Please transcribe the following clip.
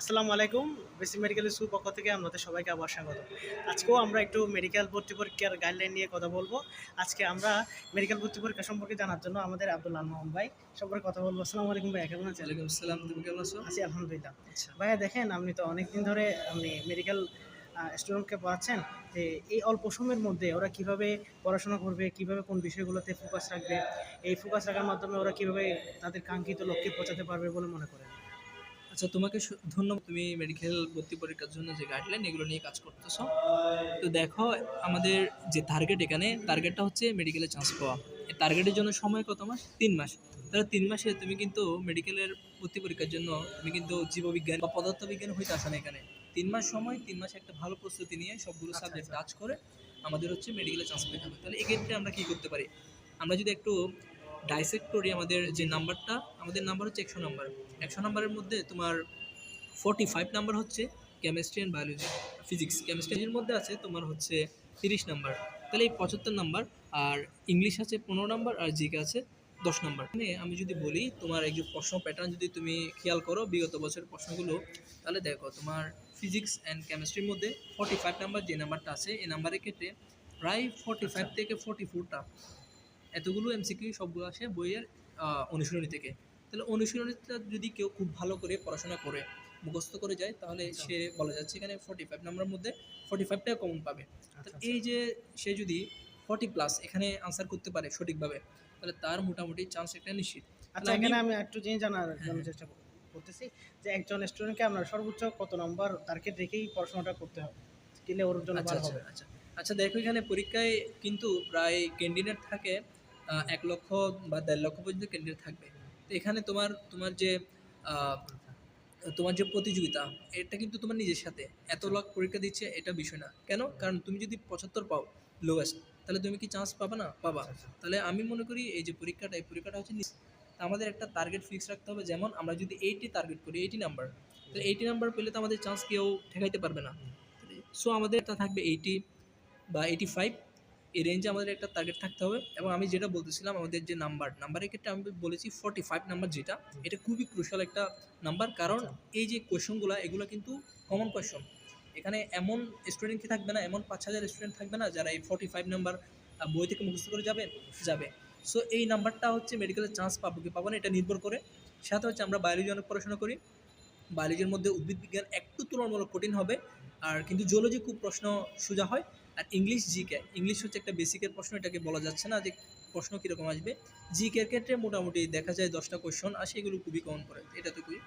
আসসালামু আলাইকুম। Basic medical school পক্ষ থেকে আপনাদের সবাইকে আবার স্বাগত। আজকেও আমরা একটু মেডিকেল ভর্তি পরীক্ষার গাইডলাইন নিয়ে কথা বলব। আজকে আমরা মেডিকেল ভর্তি পরীক্ষা সম্পর্কে জানার জন্য আমাদের আব্দুল্লাহ মোহাম্মদ ভাই সম্পর্কে কথা বলব। আসসালামু আলাইকুম ভাই কেমন আছেন? ওয়ালাইকুম আসসালাম তুমি কেমন আছো? আছি আলহামদুলিল্লাহ। ভাইয়া দেখেন আপনি তো অনেকদিন ধরে আপনি মেডিকেল স্টুডেন্টকে পড়াচ্ছেন যে এই অল্প সময়ের মধ্যে ওরা কীভাবে পড়াশোনা করবে কীভাবে কোন বিষয়গুলোতে ফোকাস রাখবে এই ফোকাস রাখার মাধ্যমে ওরা কীভাবে তাদের কাঙ্ক্ষিত লক্ষ্যে পৌঁছাতে পারবে বলে মনে করেন? আচ্ছা তোমাকে ধন্যবাদ। তুমি মেডিকেল ভর্তি পরীক্ষার জন্য যে গাইডলাইন এগুলো নিয়ে কাজ করতেছো। তো দেখো আমাদের যে টার্গেট এখানে টার্গেটটা হচ্ছে মেডিকেলে চান্স পাওয়া। এই টার্গেটের জন্য সময় কত মাস? তিন মাস। তাহলে তিন মাসে তুমি কিন্তু মেডিকেলের ভর্তি পরীক্ষার জন্য তুমি কিন্তু জীববিজ্ঞান বা পদার্থবিজ্ঞান হইতে আসা না এখানে। তিন মাস সময় তিন মাসে একটা ভালো প্রস্তুতি নিয়ে সবগুলো আচ্ছা, সাবজেক্ট আচ্ছা। টাচ করে আমাদের হচ্ছে মেডিকেলে চান্স পেতে হবে। তাহলে এক্ষেত্রে আমরা কী করতে পারি? আমরা যদি একটু ডাইসেক্ট করি আমাদের যে নাম্বারটা আমাদের নাম্বার হচ্ছে একশো নাম্বার। একশো নাম্বারের মধ্যে তোমার ফর্টি ফাইভ নাম্বার হচ্ছে কেমিস্ট্রি অ্যান্ড বায়োলজি ফিজিক্স কেমিস্ট্রির মধ্যে আছে তোমার হচ্ছে তিরিশ নাম্বার। তাহলে এই পঁচাত্তর নাম্বার আর ইংলিশ আছে পনেরো নাম্বার আর জিকে আছে দশ নাম্বার। মানে আমি যদি বলি তোমার এই যে প্রশ্ন প্যাটার্ন যদি তুমি খেয়াল করো বিগত বছরের প্রশ্নগুলো তাহলে দেখো তোমার ফিজিক্স অ্যান্ড কেমিস্ট্রির মধ্যে ফর্টি ফাইভ নাম্বার যে নাম্বারটা আছে এই নাম্বারের ক্ষেত্রে প্রায় ফর্টি ফাইভ থেকে ফর্টি ফোরটা এতগুলো এমসিকিউ সবগুলো আসে বইয়ের অনুশীলনী থেকে। তাহলে অনুশীলনীটা যদি কেউ খুব ভালো করে পড়াশোনা করে মুখস্থ করে যায় তাহলে সে বলা যাচ্ছে এখানে ফর্টি ফাইভ নাম্বারের মধ্যে ফর্টি ফাইভটা কমন পাবে। তো আচ্ছা। এই যে সে যদি ফর্টি প্লাস এখানে আনসার করতে পারে সঠিকভাবে তাহলে তার মোটামুটি চান্স একটা নিশ্চিত। আচ্ছা এখানে আমি একটু জিনিস জানার জন্য হ্যাঁ। চেষ্টা কর- করতেছি যে একজন স্টুডেন্টকে আপনার সর্বোচ্চ কত নম্বর টার্গেট রেখেই পড়াশোনাটা করতে হবে কিলে ওর জন্য আচ্ছা ভালো আচ্ছা হবে। আচ্ছা। আচ্ছা দেখো এখানে পরীক্ষায় কিন্তু প্রায় ক্যান্ডিডেট থাকে এক লক্ষ বা দেড় লক্ষ পর্যন্ত ক্যান্ডিডেট থাকবে। তো এখানে তোমার তোমার যে তোমার যে প্রতিযোগিতা এটা কিন্তু তোমার নিজের সাথে। এত লাখ পরীক্ষা দিচ্ছে এটা বিষয় না। কেন? কারণ তুমি যদি পঁচাত্তর পাও লোয়েস্ট তাহলে তুমি কি চান্স পাবে না? পাবা। আচ্ছা, আচ্ছা। তাহলে আমি মনে করি এই যে পরীক্ষাটা এই পরীক্ষাটা হচ্ছে আমাদের একটা টার্গেট ফিক্স রাখতে হবে। যেমন আমরা যদি এইটি টার্গেট করি এইটি নাম্বার তো এইটি নাম্বার পেলে তো আমাদের চান্স কেউ ঠেকাইতে পারবে না। সো আমাদের একটা থাকবে এইটি বা এইটি ফাইভ এই রেঞ্জে আমাদের একটা টার্গেট থাকতে হবে। এবং আমি যেটা বলতেছিলাম আমাদের যে নাম্বার নাম্বারের ক্ষেত্রে আমি বলেছি ফর্টি ফাইভ নাম্বার যেটা এটা খুবই ক্রুশাল একটা নাম্বার কারণ এই যে কোয়েশনগুলো এগুলো কিন্তু কমন কোয়েশন এখানে এমন স্টুডেন্ট কি থাকবে না এমন পাঁচ হাজার স্টুডেন্ট থাকবে না যারা এই ফর্টি ফাইভ নাম্বার বই থেকে মুখস্থ করে যাবে যাবে। সো এই নাম্বারটা হচ্ছে মেডিকেলের চান্স পাবো কি পাবো না এটা নির্ভর করে। সাথে হচ্ছে আমরা বায়োলজি অনেক পড়াশোনা করি। বায়োলজির মধ্যে উদ্ভিদ বিজ্ঞান একটু তুলনামূলক কঠিন হবে আর কিন্তু জুলজি খুব প্রশ্ন সোজা হয়। আর ইংলিশ জিকে ইংলিশ হচ্ছে একটা বেসিকের প্রশ্ন, এটাকে বলা যাচ্ছে না যে প্রশ্ন কীরকম আসবে। জিকের ক্ষেত্রে মোটামুটি দেখা যায় দশটা কোয়েশন আসে এগুলো খুবই কমন পড়ে। এটা তো খুবই